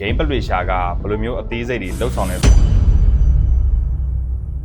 game publisher ကဘယ်လိုမျိုးအသေးစိတ်တွေလှုပ်ဆောင်နေလဲ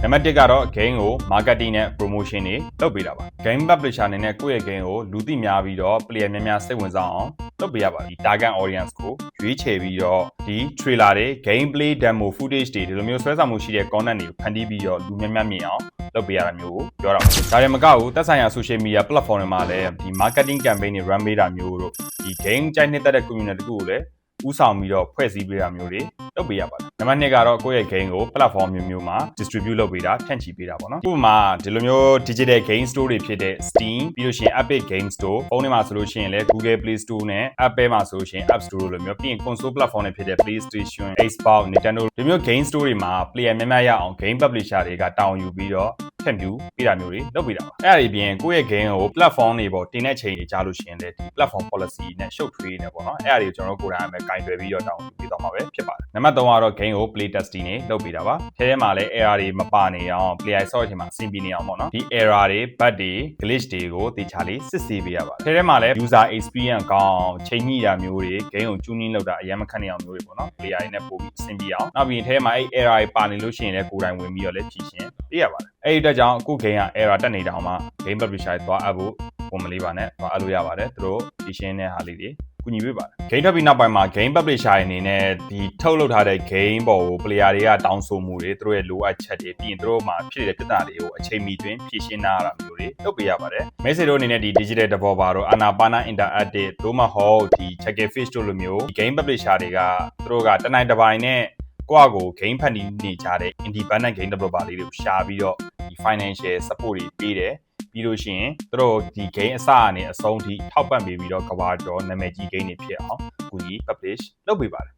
နံပါတ်1ကတော့ game ကို marketing နဲ့ promotion တွေလုပ်ပေးတာပါ game publisher အနေနဲ့ကိုယ့်ရဲ့ game ကိုလူသိများပြီးတော့ player များများစိတ်ဝင်စားအောင်လုပ်ပေးရပါဒီ target audience ကိုရွေးချယ်ပြီးတော့ဒီ trailer တွေ gameplay demo footage တွေဒီလိုမျိုးဆွဲဆောင်မှုရှိတဲ့ content တွေကိုဖန်တီးပြီးတော့လူများများမြင်အောင်လုပ်ပေးရတာမျိုးကိုပြောတာပါဒါရင်မကဘူးသက်ဆိုင်ရာ social media platform တွေမှာလည်းဒီ marketing campaign တွေ run ပေးတာမျိုးတို့ဒီ game ကြိုက်နှစ်သက်တဲ့ community တခုကိုလည်း ဥဆောင်ပြီးတော့ဖွဲ့စည်းပေးတာမျိုးတွေလုပ်ပေးရပါတယ်။နံပါတ်2ကတော့ကိုယ့်ရဲ့ game ကို platform မျိုးမျိုးမှာ distribute လုပ်ပေးတာဖြန့်ချီပေးတာပေါ့နော်။ဥပမာဒီလိုမျိုး digital game store တွေဖြစ်တဲ့ Steam ပြီးလို့ရှိရင် Epic Game Store ဖုန်းထဲမှာဆိုလို့ရှိရင်လည်း Google Play Store နဲ့ Apple မှာဆိုလို့ရှိရင် App Store လိုမျိုးပြီးရင် console platform တွေဖြစ်တဲ့ PlayStation, Xbox, Nintendo ဒီမျိုး game store တွေမှာ player များများရအောင် game publisher တွေကတောင်းယူပြီးတော့ ဖြန့်ဖြူးပေးတာမျိုးတွေလုပ်ပေးတာပါအဲ့ဒါတွေပြင်ကိုယ့်ရဲ့ game ကို platform တွေပေါ်တင်တဲ့ချိန်တွေကြားလို့ရှိရင်လည်းဒီ platform policy နဲ့ရှုပ်ထွေးနေပေါ့နော်အဲ့ဒါတွေကိုကျွန်တော်တို့ကိုယ်တိုင်အပဲကင်တွယ်ပြီးတော့တောင်းယူပေးတော့မှာပဲဖြစ်ပါတယ်နံပါတ်3ကတော့ game ကို play testing နဲ့လုပ်ပေးတာပါထဲထဲမှာလည်း error တွေမပါနေအောင် player ဆော့အချိန်မှာအဆင်ပြေနေအောင်ပေါ့နော်ဒီ error တွေ bug တွေ glitch တွေကိုတေချာလေးစစ်ဆေးပေးရပါတယ်ထဲထဲမှာလည်း user experience ကောင်းအောင်ချိန်ညှိတာမျိုးတွေ game ကို tuning လုပ်တာအရင်မခက်နေအောင်မျိုးတွေပေါ့နော် player တွေနဲ့ပို့ပြီးအဆင်ပြေအောင်နောက်ပြီးထဲမှာအဲ့ error တွေပါနေလို့ရှိရင်လည်းကိုယ်တိုင်ဝင်ပြီးတော့လည်းဖြည့်ရှင်း ပေးရပါတယ်အဲ့ဒီအတွက်ကြောင့်အခု game က error တက်နေတာအောင်မှ game publisher တွေသွားအပ်ဖို့ပုံမလေးပါနဲ့သွားအပ်လို့ရပါတယ်သူတို့ဖြည့်ရှင်းတဲ့ဟာလေးတွေကူညီပေးပါတယ် game ထွက်ပြီးနောက်ပိုင်းမှာ game publisher အနေနဲ့ဒီထုတ်လုပ်ထားတဲ့ game ပေါ်ကို player တွေကတောင်းဆိုမှုတွေသူတို့ရဲ့လိုအပ်ချက်တွေပြီးရင်သူတို့မှာဖြစ်နေတဲ့ပြဿနာတွေကိုအချိန်မီတွင်ဖြေရှင်းနာရတာမျိုးတွေလုပ်ပေးရပါတယ် message တို့အနေနဲ့ဒီ digital developer တို့ Anapana Interactive တို့မဟုတ်ဒီ Checkfish တို့လိုမျိုးဒီ game publisher တွေကသူတို့ကတနိုင်တစ်ပိုင်းနဲ့ ကိုယ့်အကို game ဖန်တီးနေကြတဲ့ independent game developer လေးတွေကိုရှာပြီးတော့ဒီ financial support တွေပေးတယ်ပြီးလို့ရှိရင်သူတို့ဒီ game အစအနေအဆုံးထိထောက်ပံ့ပေးပြီးတော့ကဘာကျော်နာမည်ကြီး game တွေဖြစ်အောင်ကူညီ publish လုပ်ပေးပါတယ်